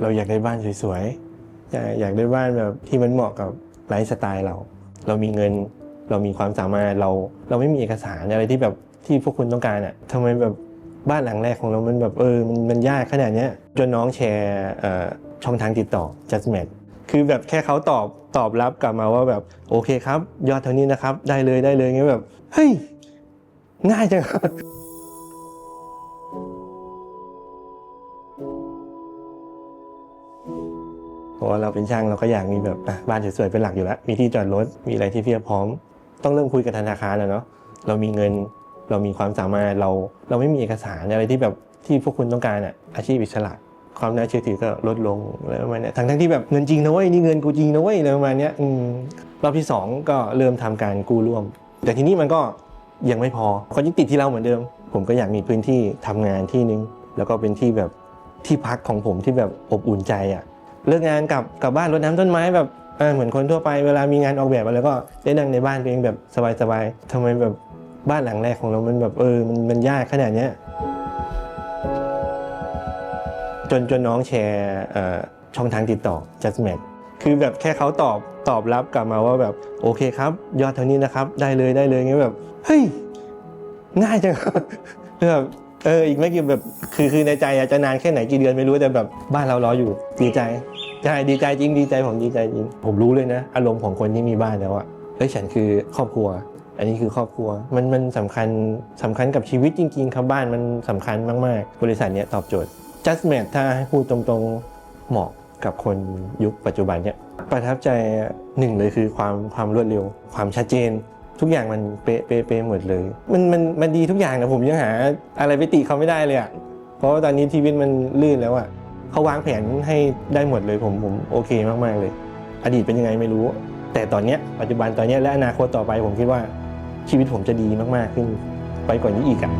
เราอยากได้บ้านสวยๆอยากอยากได้บ้านแบบที่มันเหมาะกับไลฟ์สไตล์เรา เรามีเงิน เรามีความสามารถ เรา เราไม่มีเอกสารอะไรที่แบบที่พวกคุณต้องการอะทำไมแบบบ้านหลังแรกของเรา มันแบบเออ มันมันยากขนาดเนี้ย จนน้องแชร์ช่องทางติดต่อ just match คือแบบแค่เขาตอบตอบรับกลับมาว่าแบบโอเคครับ ยอดเท่านี้นะครับ ได้เลยได้เลยเงี้ยแบบ เฮ้ย ง่ายจัง เพราะว่าเราเป็นช่างเราก็อยากมีแบบบ้านสวยๆเป็นหลักอยู่แล้วมีที่จอดรถมีอะไรที่เพียบพร้อม ต้องเริ่มคุยกับธนาคารแล้วเนาะเรามีเงินเรามีความสามารถเราเราไม่มีเอกสารอะไรที่แบบที่พวกคุณต้องการอะอาชีพอิสระความน่าเชื่อถือก็ลดลงอะไรประมาณเนี้ยทั้งทั้งที่แบบเงินจริงนะเว้ยนี่เงินกูจริงนะเว้ยอะไรประมาณเนี้ยอืมรอบที่สองก็เริ่มทำการกู้ร่วม แต่ทีนี้มันก็ยังไม่พอเขายังติดที่เราเหมือนเดิม ผมก็อยากมีพื้นที่ทำงานที่นึง แล้วก็เป็นที่แบบที่พักของผมที่แบบอบอุ่นใจอะ เลิกงานกลับกลับบ้านรดน้ำต้นไม้แบบเเหมือนคนทั่วไปเวลามีงานออกแบบอะไรก็ได้นั่งในบ้านตัวเองแบบสบายๆทำไมแบบบ้านหลังแรกของเรา มันแบบเออมันมันยากขนาดเนี้ยจนจนน้องแชร์ช่องทางติดต่อ just match คือแบบแค่เขาตอบตอบรับกลับมาว่าแบบโอเคครับ ยอดเท่านี้นะครับ ได้เลยได้เลยเงี้ยแบบ เฮ้ย ง่ายจังแบบ เอออีกไม่กี่แบบคือคือในใจอะจจะนานแค่ไหนกี่เดือนไม่รู้แต่แบบบ้านเรารออยู่ดีใจใช่ดีใจจริงดีใจผมดีใจจริง ผมรู้เลยนะ อารมณ์ของคนที่มีบ้านแล้วอะเฮ้ยฉันคือครอบครัว อันนี้คือครอบครัว มันมันสำคัญสำคัญกับชีวิตจริง ๆ ครับบ้านมันสำคัญมากๆ บริษัทเนี้ยตอบโจทย์ just m a t ถ้าให้พูดตรงๆเหมาะกับคนยุคปัจจุบันเนี้ยประทับใจหนึ่งเลยคือความความรวดเร็ว ความชัดเจน ทุกอย่างมันเป๊ะเป๊ะเป๊ะหมดเลย มันมันมันดีทุกอย่างนะผมยังหาอะไรไปติเขาไม่ได้เลยอะเพราะว่าตอนนี้ชีวิตมันลื่นแล้วอะเขาวางแผนให้ได้หมดเลยผมผมโอเคมากๆเลย อดีตเป็นยังไงไม่รู้ แต่ตอนเนี้ยปัจจุบันตอนเนี้ยและอนาคตต่อไปผมคิดว่าชีวิตผมจะดีมากๆขึ้นไปกว่านี้อีกอะ